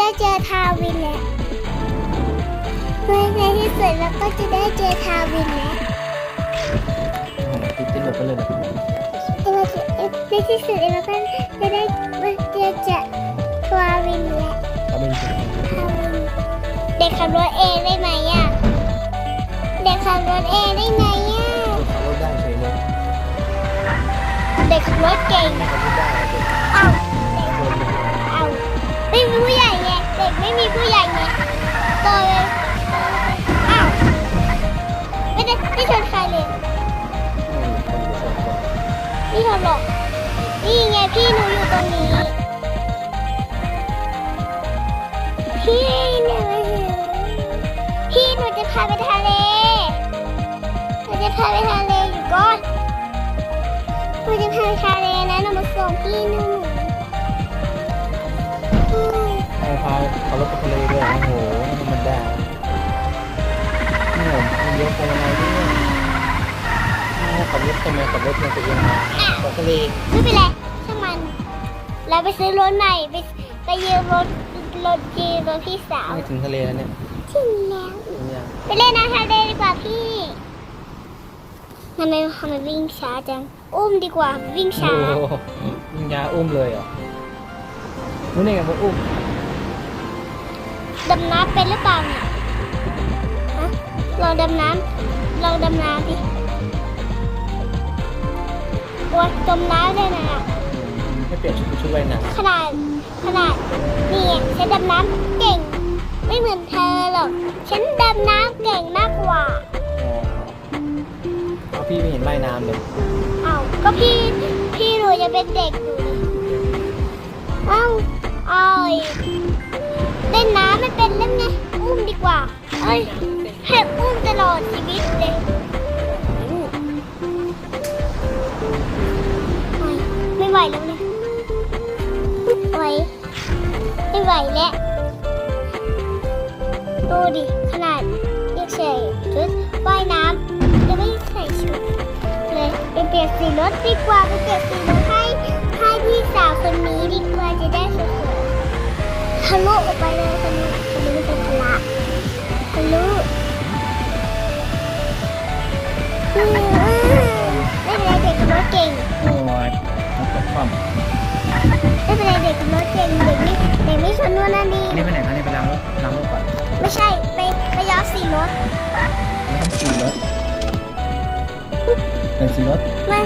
ได้เจอทาวินแล้วในที่สุดเราก็จะได้เจอทาวินแล้วติดติดหลบไปเลยนะแต่ว่าในที่สุดเราก็จะได้เจอเจอทาวินแล้วเอาเป็นสิทาวินเด็กขับรถเองได้ไหมอะเด็กขับรถเองได้ไหมอะขับรถได้เฉยเลยเด็กขับรถเก่ง ไม่มีผู้ใหญ่ไงโตเลยอ้าวไม่ได้ไม่ชนใครเลยไม่ชนหรอกนี่ไงพี่หนูอยู่ตรงนี้ พี่หนูพี่หนูจะพาไปทะเลหนูจะพาไปทะเลอยู่ก่อนหนูจะพาไปทะเลนะหนูมาส่งพี่หนู เอาพาขับรถไปทะเลด้วยโอ้โหมันได้นี่ผมมันยกไปยังไงเนี่ยขับรถทำไมขับรถมันจะยังไงไปทะเลไม่เป็นไรช่างมัน เราไปซื้อรถใหม่ไปไปยืมรถรถจีรถพี่สาวไม่ถึงทะเลแล้วเนี่ยถึงแล้วเนี่ยไปเล่นน้ำทะเลดีกว่าพี่ทำไมทำไมวิ่งช้าจัง อุ้มดีกว่าวิ่งโอ้ช้าโหมึงยาอุ้มเลยเหรอรู้ได้ไงว่าอุ้ม ดำน้ำเป็นหรือเปล่าเนี่ยฮะลองดำน้ำลองดำน้ำดิวัดจมน้ำได้ไหมอะให้เปลี่ยนชุดชุดว่ายน้ำขนาดขนาดนี่ไงฉันดำน้ำเก่ง ไม่เหมือนเธอหรอกฉันดำน้ำเก่งมากกว่าเอาพี่ไม่เห็นว่ายน้ำเลยเอ้าก็พี่พี่หนูยังเป็นเด็กอยู่นี่เอ้าเอาอีกเล่นน้ำไม่เป็นเล่นไง อุ้มดีกว่า เอ้ยให้อุ้มตลอดชีวิตเลยไม่ไหวแล้วเนี่ยไหวไม่ไหวแล้วดูดิขนาดยังใส่ชุดว่ายน้ำจะไม่ใส่ชุดเลยไปเปลี่ยนสีรถดีกว่าไปเปลี่ยนสีรถให้ให้พี่สาวคนนี้ดีกว่าจะได้สวย ทะลุออกไปเลยคนนี้คนนี้เป็นทะละทะลุอืมไม่เป็นไรเด็กกับรถเก่งโอ้ยมันตกความไม่เป็นไรเด็กกับรถเก่งเด็กไม่เด็กไม่ชนนู่นนั่นนี่อันนี้ไปไหนคะเนี่ยไปล้างรถล้างรถก่อนไม่ใช่ไปไปย้อมสีรถไม่ต้องขี่รถเป็นสีรถมา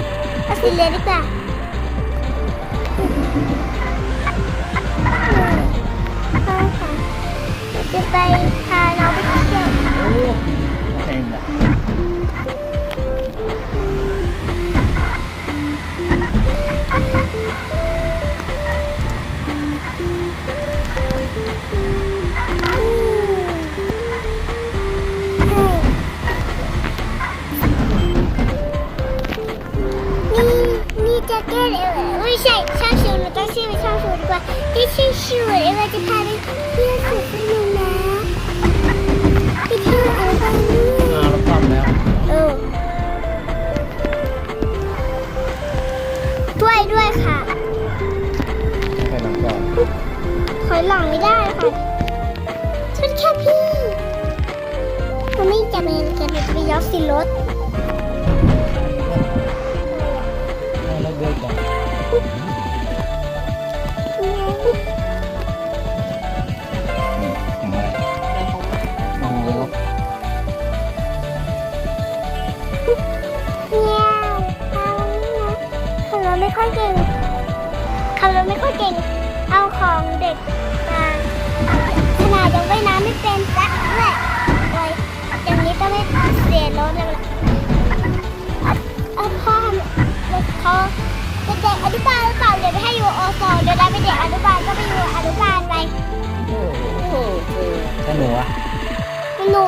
เอาสีเหลืองดีกว่าเอา จะไปพาน้องไปเที่ยวโอ้แพงอะนี่นี่แจ็คเก็ตเออไม่ใช่ช่างชูหนูต้องชื่อเป็นช่างชูดีกว่าที่ชื่อชูเอวจะพาไปเที่ยวสวนสนุก จะไปย้อมสีรถให้รถเดินก่อนของอะไรอ๋อเนี่ยเอานะขับรถไม่ค่อยเก่งขับรถไม่ค่อยเก่ง เอาของเด็กมาขนาดยังว่ายน้ำไม่เป็นสักเลยโอ้ย อย่างนี้ต้องไม่เสียรถเลยล่อาเอาพ่อทำเขาเป็นเด็กอนุบาลหรือเปล่าเดี๋ยวไปให้อยู่อสองเดี๋ยวได้เป็นเด็กอนุบาลก็ไปอยู่อนุบาลไปถ้าหนูอะหนู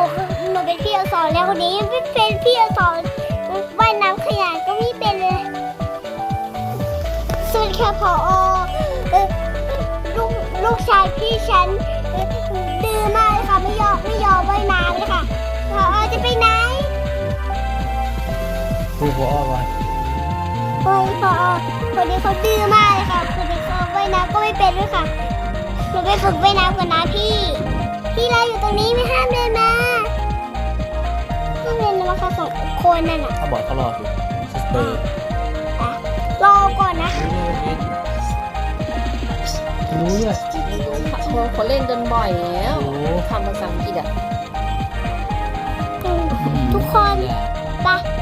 หนูเป็นพี่อสอนแล้วคนนี้ไม่เป็นพี่อสอนว่ายน้ำขยะก็ไม่เป็นเลยส่วนแค่พออลูกลูกชายพี่ฉันดื้อมากเลยค่ะไม่ยอมไม่ยอมว่ายน้ำ ครูพอว่าโอ้ยพอคนนี้เขาดื้อมากเลยค่ะคนนี้เขาว่ายน้ำก็ไม่เป็นด้วยค่ะนูไปฝึกว่ายน้ำก่อนนะพี่ พี่เราอยู่ตรงนี้ไม่ห้ามเดินมาห้ามเดินมาค่ะสองคนนั่นน่ะถ้าบอกเขารออยู่สเตย์ไปรอก่อนนะรู้เนี่ยเขาเขาเล่นจนบ่อยแล้วรู้คำภาษาอังกฤษอะอืมทุกคนไปไปกันเถอะ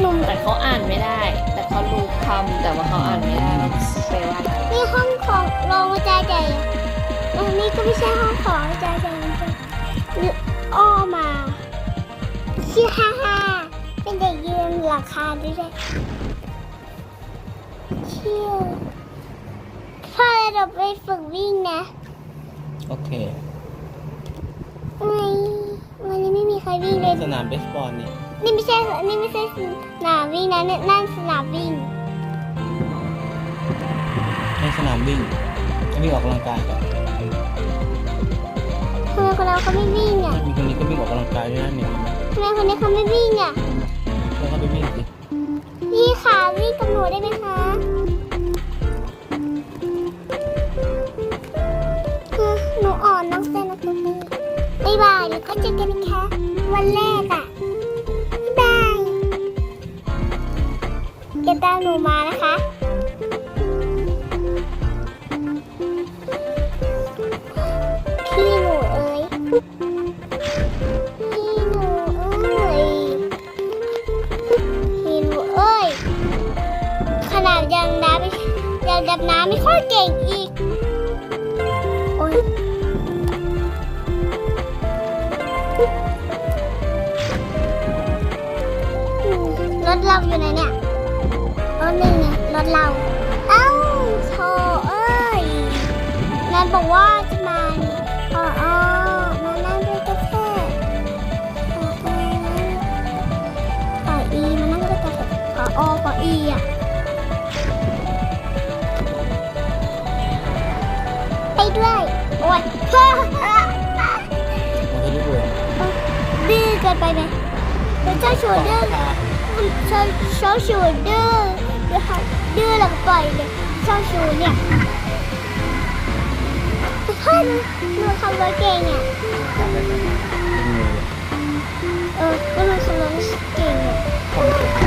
หนุ่มแต่เขาอ่านไม่ได้ แต่เขารู้คำแต่ว่าเขาอ่านไม่ได้ว่าแปลว่าอะไรนี่ห้องของรองอาจารย์ใหญ่อะอันนี้ก็ไม่ใช่ห้องของอาจารย์ใหญ่นะคะหรืออ้อมาชื่อฮ่าฮ่าเป็นเด็กยืนหลังคาด้วยด้วยเชี่ยวพ่อเราไปฝึกวิ่งนะโอเคไม่วันนี้ไม่มีใครวิ่งเลยสนามเบสบอลนี่ นี่ไม่ใช่นี่ไม่ใช่สนามวิ่งนะเนี่ยนั่นสนามวิ่งในสนามวิ่งวิ่งออกกำลังกายก่อนทำไมคนเราเขาไม่วิ่งอะมีคนนี้ก็วิ่งออกกำลังกายด้วยนะเนี่ยทำไมคนนี้เขาไม่วิ่งอะแล้วเขาไปวิ่งสิพี่ขาวิ่งกับหนูได้ไหมคะคือหนูอ่อนน้องเซนนะคะพี่บ๊ายบายแล้วก็เจอกันนะคะวันแรก อย่าตามหนูมานะคะ พี่หนูเอ้ย พี่หนูเอ้ย พี่หนูเอ้ย ขนาดยังน้ำยังดำน้ำไม่ค่อยเก่งอีก โอ๊ยรถเราอยู่ไหนเนี่ย รถนี่ไงรถเรา เอ้าโธ่เอ้ยนันบอกว่าจะมานี่อ๋ออ๋อมานั่งด้วยกันเถอะขออีมานั่งด้วยกันเถอะขอขออีอะไปด้วยโอ้ยดื้อเกินไปไหมแล้วเจ้าชูเดื้อเจ้าเจ้าชูเดื้อเดี๋ยวค่ะดื้อแล้วก็ปล่อยเลยเจ้าชูเนี่ยพ่อหนูหนูขับรถเก่งอะจำได้ไหมเป็นงูเออก็หนูขับรถเก่งอะทำเป็นอ้